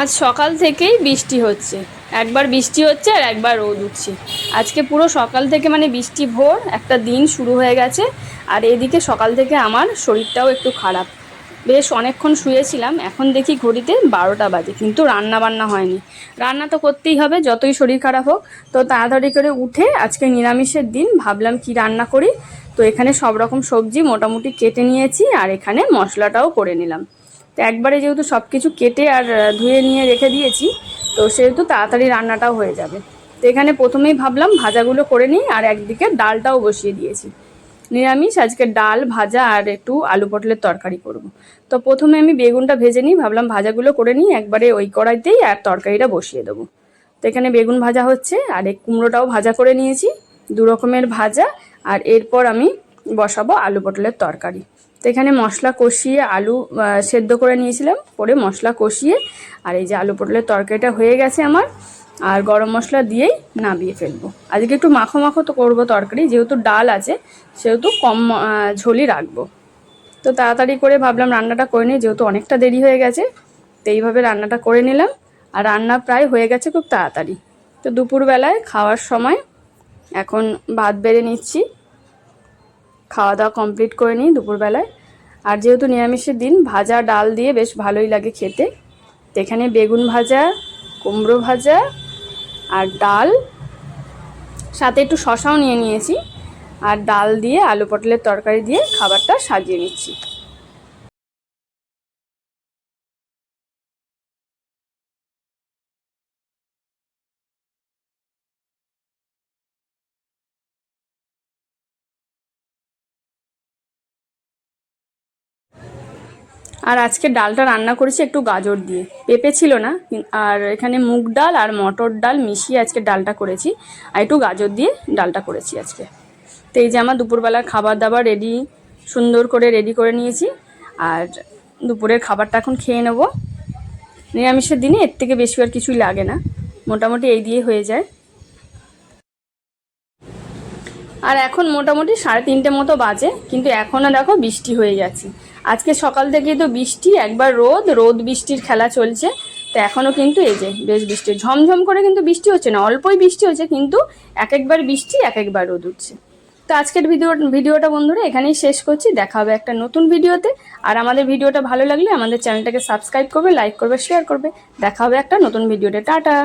আজ সকাল থেকেই বৃষ্টি হচ্ছে। একবার বৃষ্টি হচ্ছে আর একবার রোদ উঠছে। আজকে পুরো সকাল থেকে মানে বৃষ্টি ভোর একটা দিন শুরু হয়ে গেছে আর এদিকে সকাল থেকে আমার শরীরটাও একটু খারাপ। বেশ অনেকক্ষণ শুয়েছিলাম, এখন দেখি ঘড়িতে বারোটা বাজে, কিন্তু রান্না বান্না হয়নি। রান্না তো করতেই হবে, যতই শরীর খারাপ হোক। তো তাড়াতাড়ি করে উঠে আজকে নিরামিষের দিন, ভাবলাম কি রান্না করি। তো এখানে সব রকম সবজি মোটামুটি কেটে নিয়েছি আর এখানে মশলাটাও করে নিলাম। তো একবারে যেহেতু সব কিছু কেটে আর ধুয়ে নিয়ে রেখে দিয়েছি, তো সেহেতু তাড়াতাড়ি রান্নাটাও হয়ে যাবে। তো এখানে প্রথমেই ভাবলাম ভাজাগুলো করে নিই আর একদিকে ডালটাও বসিয়ে দিয়েছি। নিরামিষ, আজকে ডাল, ভাজা আর একটু আলু পটলের তরকারি করব। তো প্রথমে আমি বেগুনটা ভেজে নিই, ভাবলাম ভাজাগুলো করে নিই, একবারে ওই কড়াইতেই আর তরকারিটা বসিয়ে দেবো। তো এখানে বেগুন ভাজা হচ্ছে আর এই কুমড়োটাও ভাজা করে নিয়েছি, দু রকমের ভাজা আর এরপর আমি বসাবো আলু পটলের তরকারি। তো এখানে মশলা কষিয়ে আলু সেদ্ধ করে নিয়েছিলাম পরে মশলা কষিয়ে, আর এই যে আলু পটলের তরকারিটা হয়ে গেছে আমার, আর গরম মশলা দিয়েই নামিয়ে ফেলব। আজকে একটু মাখো মাখো তো করব তরকারি, যেহেতু ডাল আছে, সেহেতু কম ঝোলই রাখব। তো তাড়াতাড়ি করে ভাবলাম রান্নাটা করে নিই, যেহেতু অনেকটা দেরি হয়ে গেছে, তো এইভাবে রান্নাটা করে নিলাম, আর রান্না প্রায় হয়ে গেছে খুব তাড়াতাড়ি। তো দুপুরবেলায় খাওয়ার সময় এখন ভাত বেড়ে নিচ্ছি খাওয়া দাওয়া কমপ্লিট করে নিই দুপুরবেলায়। আর যেহেতু নিরামিষের দিন, ভাজা ডাল দিয়ে বেশ ভালোই লাগে খেতে। তো এখানে বেগুন ভাজা, কুমড়ো ভাজা আর ডাল। সাথে একটু শশাও নিয়ে নিয়েছি। আর ডাল দিয়ে আলু পটলের তরকারি দিয়ে খাবারটা সাজিয়ে নিচ্ছি। আর আজকে ডালটা রান্না করেছি একটু গাজর দিয়ে। পেঁপে ছিল না আর এখানে মুগ ডাল আর মটর ডাল মিশিয়ে আজকে ডালটা করেছি। আর একটু গাজর দিয়ে ডালটা করেছি আজকে। তো এই যে আমার দুপুরবেলার খাবার দাবার রেডি সুন্দর করে রেডি করে নিয়েছি। আর দুপুরের খাবারটা এখন খেয়ে নেব। নিরামিষের দিনে এর থেকে বেশি আর কিছুই লাগে না। মোটামুটি এই দিয়ে হয়ে যায়। আর এখন মোটামুটি সাড়ে তিনটে মতো বাজে, কিন্তু এখনও দেখো বৃষ্টি হয়ে যাচ্ছে আজকে সকাল থেকেই তো বৃষ্টি, একবার রোদ রোদ বৃষ্টির খেলা চলছে। তো এখনও কিন্তু এই যে বেশ বৃষ্টি ঝমঝম করে কিন্তু বৃষ্টি হচ্ছে না, অল্পই বৃষ্টি হচ্ছে, কিন্তু এক একবার বৃষ্টি এক একবার রোদ উঠছে। তো আজকের ভিডিও, ভিডিওটা বন্ধুরা এখানেই শেষ করছি। দেখা হবে একটা নতুন ভিডিওতে। আর আমাদের ভিডিওটা ভালো লাগলে আমাদের চ্যানেলটাকে সাবস্ক্রাইব করবে, লাইক করবে, শেয়ার করবে। দেখা হবে একটা নতুন ভিডিওতে। টাটা!